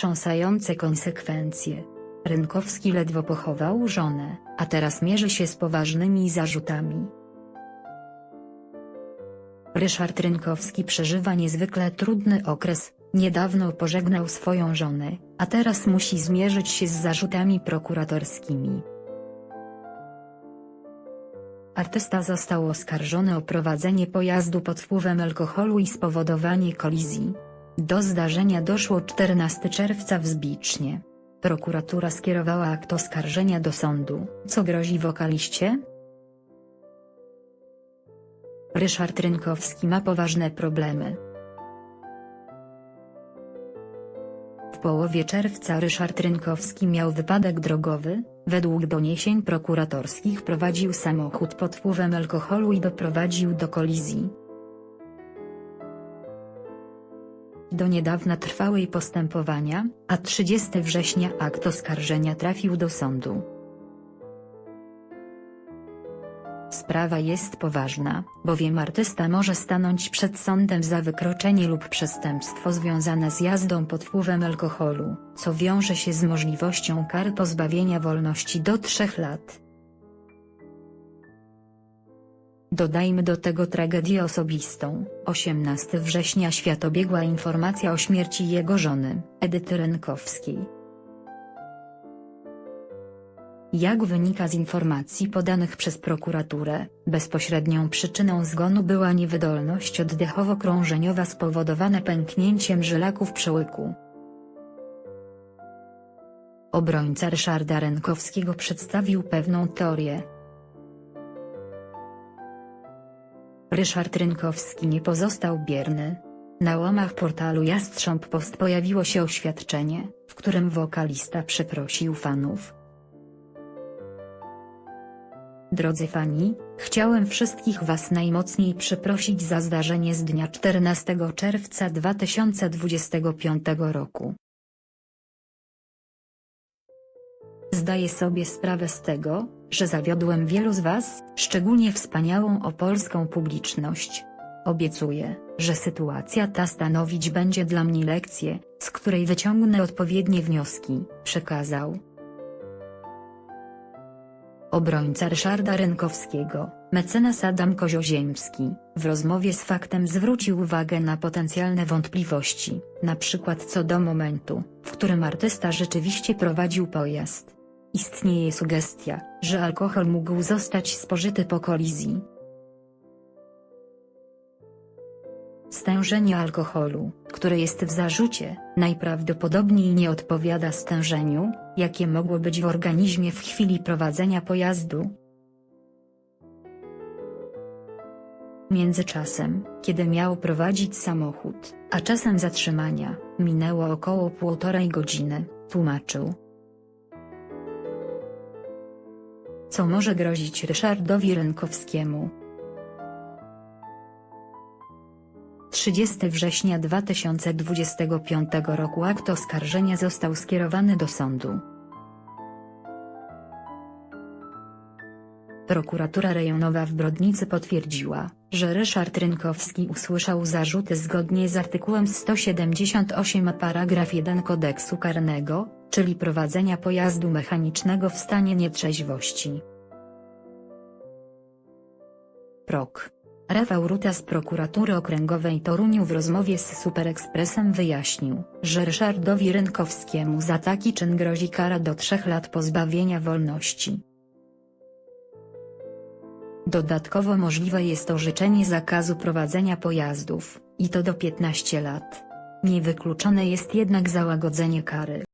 wstrząsające konsekwencje. Rynkowski ledwo pochował żonę, a teraz mierzy się z poważnymi zarzutami. Ryszard Rynkowski przeżywa niezwykle trudny okres, niedawno pożegnał swoją żonę, a teraz musi zmierzyć się z zarzutami prokuratorskimi. Artysta został oskarżony o prowadzenie pojazdu pod wpływem alkoholu i spowodowanie kolizji. Do zdarzenia doszło 14 czerwca w Zbicznie. Prokuratura skierowała akt oskarżenia do sądu. Co grozi wokaliście? Ryszard Rynkowski ma poważne problemy. W połowie czerwca Ryszard Rynkowski miał wypadek drogowy, według doniesień prokuratorskich prowadził samochód pod wpływem alkoholu i doprowadził do kolizji. Do niedawna trwały postępowania, a 30 września akt oskarżenia trafił do sądu. Sprawa jest poważna, bowiem artysta może stanąć przed sądem za wykroczenie lub przestępstwo związane z jazdą pod wpływem alkoholu, co wiąże się z możliwością kar pozbawienia wolności do 3 lat. Dodajmy do tego tragedię osobistą. 18 września świat obiegła informacja o śmierci jego żony, Edyty Rynkowskiej. Jak wynika z informacji podanych przez prokuraturę, bezpośrednią przyczyną zgonu była niewydolność oddechowo-krążeniowa spowodowana pęknięciem żylaków przełyku. Obrońca Ryszarda Rynkowskiego przedstawił pewną teorię. Ryszard Rynkowski nie pozostał bierny. Na łamach portalu Jastrząb Post pojawiło się oświadczenie, w którym wokalista przeprosił fanów. Drodzy fani, chciałem wszystkich Was najmocniej przeprosić za zdarzenie z dnia 14 czerwca 2025 roku. Zdaję sobie sprawę z tego, że zawiodłem wielu z Was, szczególnie wspaniałą opolską publiczność. Obiecuję, że sytuacja ta stanowić będzie dla mnie lekcję, z której wyciągnę odpowiednie wnioski, przekazał. Obrońca Ryszarda Rynkowskiego, mecenas Adam Kozioziemski, w rozmowie z faktem zwrócił uwagę na potencjalne wątpliwości, na przykład co do momentu, w którym artysta rzeczywiście prowadził pojazd. Istnieje sugestia, że alkohol mógł zostać spożyty po kolizji. Stężenie alkoholu, które jest w zarzucie, najprawdopodobniej nie odpowiada stężeniu, jakie mogło być w organizmie w chwili prowadzenia pojazdu. Międzyczasem, kiedy miał prowadzić samochód, a czasem zatrzymania, minęło około półtorej godziny, tłumaczył. Co może grozić Ryszardowi Rynkowskiemu? 30 września 2025 roku akt oskarżenia został skierowany do sądu. Prokuratura rejonowa w Brodnicy potwierdziła, że Ryszard Rynkowski usłyszał zarzuty zgodnie z artykułem 178 a paragraf 1 kodeksu karnego, czyli prowadzenia pojazdu mechanicznego w stanie nietrzeźwości. Prok. Rafał Ruta z prokuratury okręgowej Toruniu w rozmowie z Superekspresem wyjaśnił, że Ryszardowi Rynkowskiemu za taki czyn grozi kara do 3 lat pozbawienia wolności. Dodatkowo możliwe jest orzeczenie zakazu prowadzenia pojazdów, i to do 15 lat. Niewykluczone jest jednak załagodzenie kary.